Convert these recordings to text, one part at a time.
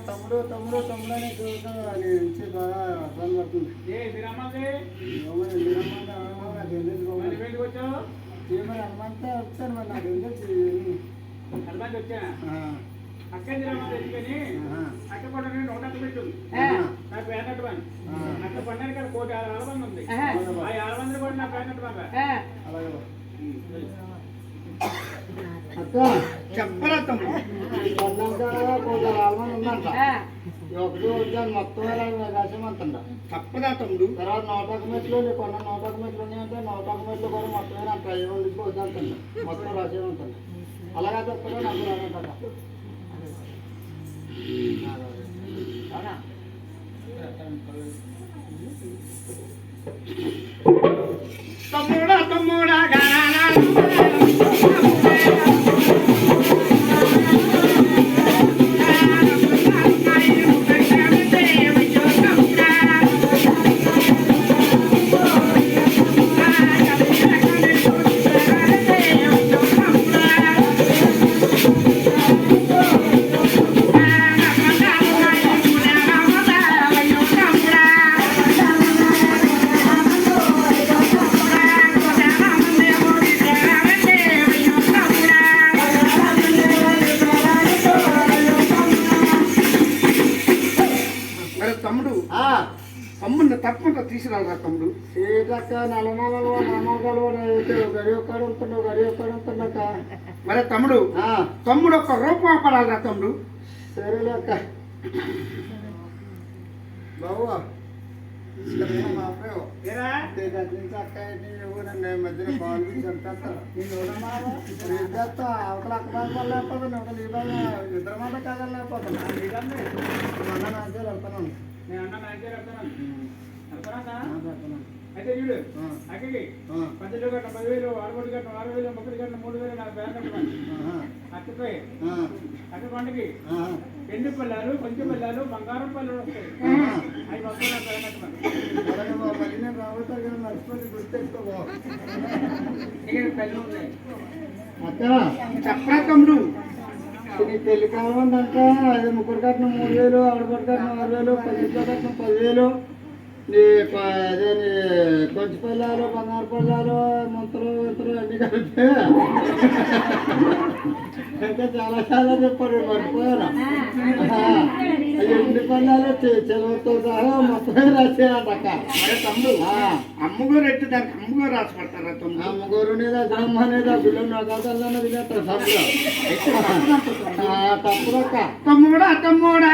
తమ్ముడు? తమ్ముడు తమ్ముడు అని చూస్తాను నుంచి బాగా అర్థం పడుతుంది రమ్మంటే ఏమో నాకు ఎందుకు వచ్చావు? ఏమో రమ్మంటే వస్తాను మరి నాకు తెలియదు హనుమాన్ వచ్చా? ఎందుకని? ఆ, అక్క పండుగ అట్ట పెట్టు. ఆ. నా పేరెంట్ పని. అక్క పండుగ ఇక్కడ కోటి ఆరు ఆలబంది ఉంది. ఆహా. ఆ ఆలబంది కూడా నా పేరెంట్ పని. అలాగే తప్పదా తమ్ముడు తర్వాత నోటాకు మెట్లు కొన్న నోటాకు మెట్లు ఉన్నాయంటే నోటాకు మెట్లు కూడా మొత్తం అంత వద్దంటండి మొత్తం రాసేమంతండి అలాగే చెప్తారో నాకు రానంట తమ్ముడా తమ్ముడా తమ్ముడు తమ్ముడిని తప్పకుండా తీసుకురారా తమ్ముడు సీతక్క నెల నెలలో నమ్మకాలు గడి ఒక్కడు ఉంటున్నావు గడి ఒక్కడు ఉంటున్నాక మరి తమ్ముడు తమ్ముడు ఒక రూపం పడాలిరా తమ్ముడు సరేలే అక్క బాగుంది అవతల అక్కడ లేకపోతే ఇద్దరు మాట కాదని లేకపోతే ఇదమ్మే. నాకే నేను అన్న నా దగ్గర వెళ్తాను. వెళ్తానా? వెళ్తున్నాను అయితే చూడు. అక్కడికి. పద్దెలు కట్ట పదివేలు ఆరుకోటి కట్ట ఆరు వేలు ముప్పై కట్ట మూడు వేలు నాకు పేరు కట్టమని. అక్క పండుగకి ఆహా. ఎండు పల్లాలు కొంచెం పల్లాలు బంగారం పల్లాలు వస్తాయి అవి నాకు పేరు కట్టమని రాబోతాను కదా. ఇక్కడ పెళ్ళి ఉన్నాయి అక్క చెప్పరా తమ్ముడు నీ పెళ్ళి కావాలంటే అది ముగ్గురు కట్టిన మూడు వేలు ఆడపడి కట్టిన ఆరు వేలు పది కట్టిన పదివేలు. నీ అదే నీ కొంచెం పిల్లలు బంగారు పిల్లలు మంత్రులు మంత్రులు అన్ని కలిపి ఇంకా చాలా చాలా చెప్పారు మర్చిపోయాను ఎన్ని పిల్లలు చెలవుతో సహా మొత్తమే రాసేయాలంట అక్క. తమ్ముడు. అమ్మగారు ఎట్టి దానికి అమ్మగారు రాసి పడతారా తమ్ముడు? అమ్మగారు లేదా బ్రహ్మ లేదా బిల్లు నగదల్లన్న వినేస్తారు తప్పుగా తప్పుడక్క తమ్ముడా తమ్ముడా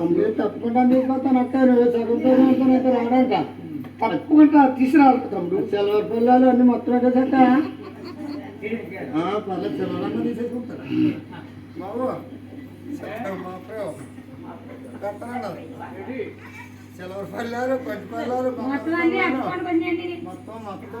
నేను తప్పకుండా తీసుకొస్తాను అక్క నువ్వు సగంతో అయితే రావడాక తప్పకుండా తీసుకురావాలి తమ్ముడు. సిల్వర్ పిల్లలు అన్ని మొత్తం ఎక్కడక్క పర్లేదు సిల్వర్ తీసేసుకుంటారా సిల్వర్ పల్లారు పచ్చి పల్లారు మొత్తం అన్ని అట్టుకొని పడినాయండి మొత్తం మొత్తం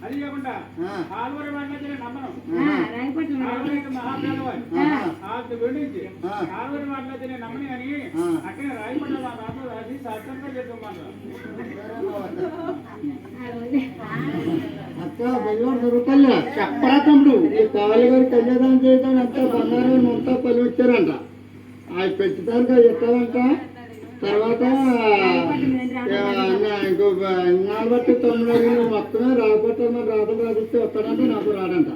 ఆ, ఆ, అది కాకుండా ఆ, ఆల్వరి మాట్లాడితే నమ్మను. ఆ. ఆ. నేను ఆ. అక్కడే రాయపడ్డ శాస్త్రంగా చెప్తున్నాను అక్క బెంగళూరు దొరుకుతలే చెప్పరా తమ్ముడు. ఈ కావాలి గారి కన్యాదానం చేయడం అంతా బంగారం మొత్తం పని వచ్చారంట అవి పెంచుతారుగా చెప్తారంట. తర్వాత ఇంకో బట్టి తొమ్మిది అడిగిన మొత్తమే రాకపోతే రాదు రాదిస్తే వస్తాడంటే నాకు రాడంట.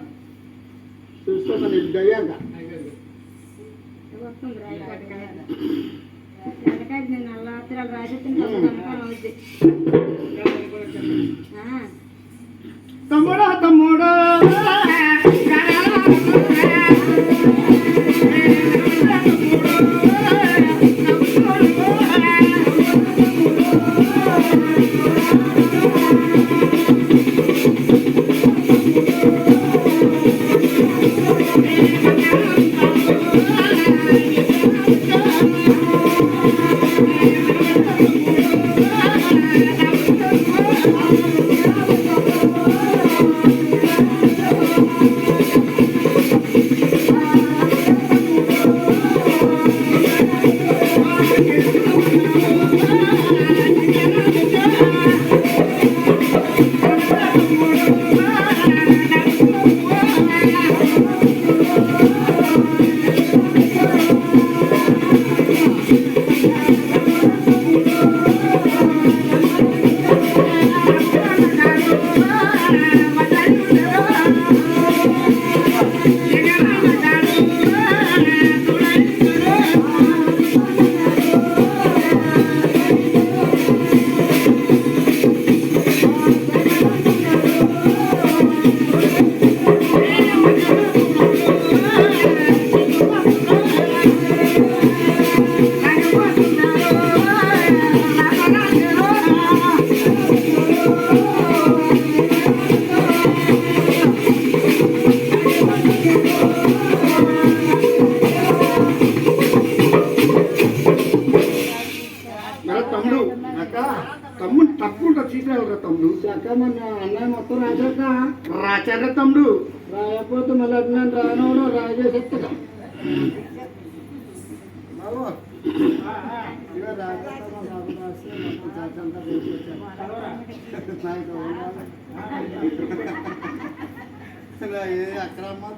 చూసుకోమని ఇది అయ్యాక వస్తుంది రాయపట్నం తమ్ముడు అక్క తమ్ముడు తప్పుకుంటా తీసుకెళ్ళరా తమ్ముడు. అక్క మన అన్నయ్య మొత్తం రాశాక రాశాక తమ్ముడు. రాయకపోతే మళ్ళీ నేను రానవడం రాజేసేస్తా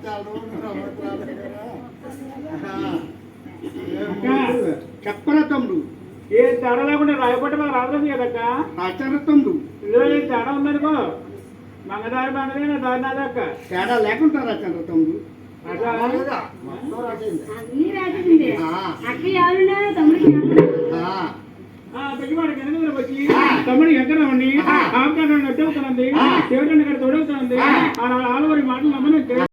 చాలు చెప్పరా తమ్ముడు. ఏ తేడా లేకుండా రాయపడ్డ మాకు రాదు కదక్క? ఆచార తమ్ముడు ఇందులో తేడా ఉందనుకో మంగదారి బంగదే నా దారి నాదక్క తేడా లేకుండా రాచారు తమ్ముడు మొత్తం రాసింది. అన్నీ రాసేసింది ఆ, ఆలవరి మాటలు నమ్మని